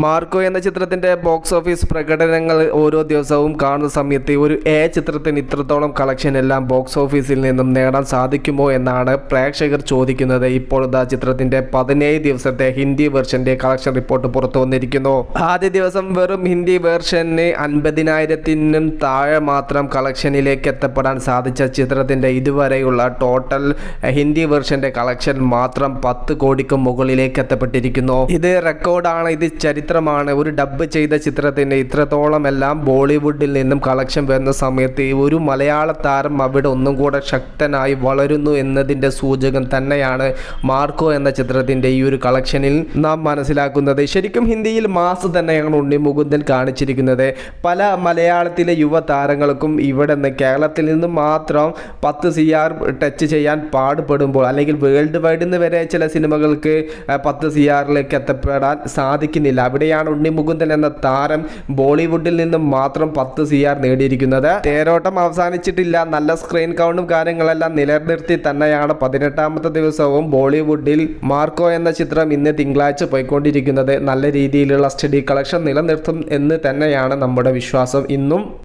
Marco എന്ന ചിത്രത്തിന്റെ box office പ്രകടനങ്ങൾ ഓരോ ദിവസവും കാണുന്ന സമയത്ത് ഒരു എ ചിത്രത്തിന് ഇത്രത്തോളം കളക്ഷൻ എല്ലാം ബോക്സ് ഓഫീസിൽ നിന്നും നേടാൻ സാധിക്കുമോ എന്നാണ് പ്രേക്ഷകർ ചോദിക്കുന്നത്. ഇപ്പോൾ ഇതാ ചിത്രത്തിന്റെ പതിനേഴ് ദിവസത്തെ ഹിന്ദി വെർഷന്റെ കളക്ഷൻ റിപ്പോർട്ട് പുറത്തു വന്നിരിക്കുന്നു. ആദ്യ ദിവസം വെറും ഹിന്ദി വെർഷന് അൻപതിനായിരത്തിനും താഴെ മാത്രം കളക്ഷനിലേക്ക് എത്തപ്പെടാൻ സാധിച്ച ചിത്രത്തിന്റെ ഇതുവരെയുള്ള ടോട്ടൽ ഹിന്ദി വെർഷന്റെ കളക്ഷൻ മാത്രം പത്ത് കോടിക്ക് മുകളിലേക്ക് എത്തപ്പെട്ടിരിക്കുന്നു. ഇത് റെക്കോർഡാണ് ഇത് ചരിത്രമാണ്. ഒരു ഡബ്ബ് ചെയ്ത ചിത്രത്തിന് ഇത്രത്തോളം എല്ലാം ബോളിവുഡിൽ നിന്നും കളക്ഷൻ വരുന്ന സമയത്ത് ഒരു മലയാള താരം അവിടെ ഒന്നും കൂടെ ശക്തനായി വളരുന്നു എന്നതിന്റെ സൂചകം തന്നെയാണ് മാർക്കോ എന്ന ചിത്രത്തിന്റെ ഈ ഒരു കളക്ഷനിൽ നാം മനസ്സിലാക്കുന്നത്. ശരിക്കും ഹിന്ദിയിൽ മാസ് തന്നെയാണ് ഉണ്ണി മുകുന്ദൻ കാണിച്ചിരിക്കുന്നത്. പല മലയാളത്തിലെ യുവ താരങ്ങൾക്കും ഇവിടെ നിന്ന് കേരളത്തിൽ നിന്ന് മാത്രം പത്ത് സി ആർ ടച്ച് ചെയ്യാൻ പാടുപെടുമ്പോൾ അല്ലെങ്കിൽ വേൾഡ് വൈഡിൽ നിന്ന് വരെ ചില സിനിമകൾക്ക് പത്ത് സി ആറിലേക്ക് എത്തപ്പെടാൻ സാധിക്കുന്നില്ല. അവിടെയാണ് ഉണ്ണി മുകുന്ദൻ എന്ന താരം ബോളിവുഡിൽ നിന്നും മാത്രം പത്ത് സി ആർ നേടിയിരിക്കുന്നത്. തേരോട്ടം അവസാനിച്ചിട്ടില്ല. നല്ല സ്ക്രീൻ കൗണ്ടും കാര്യങ്ങളെല്ലാം നിലനിർത്തി തന്നെയാണ് പതിനെട്ടാമത്തെ ദിവസവും ബോളിവുഡിൽ മാർക്കോ എന്ന ചിത്രം ഇന്ന് തിങ്കളാഴ്ച പോയിക്കൊണ്ടിരിക്കുന്നത്. നല്ല രീതിയിലുള്ള സ്റ്റഡി കളക്ഷൻ നിലനിർത്തും എന്ന് തന്നെയാണ് നമ്മുടെ വിശ്വാസം ഇന്നും.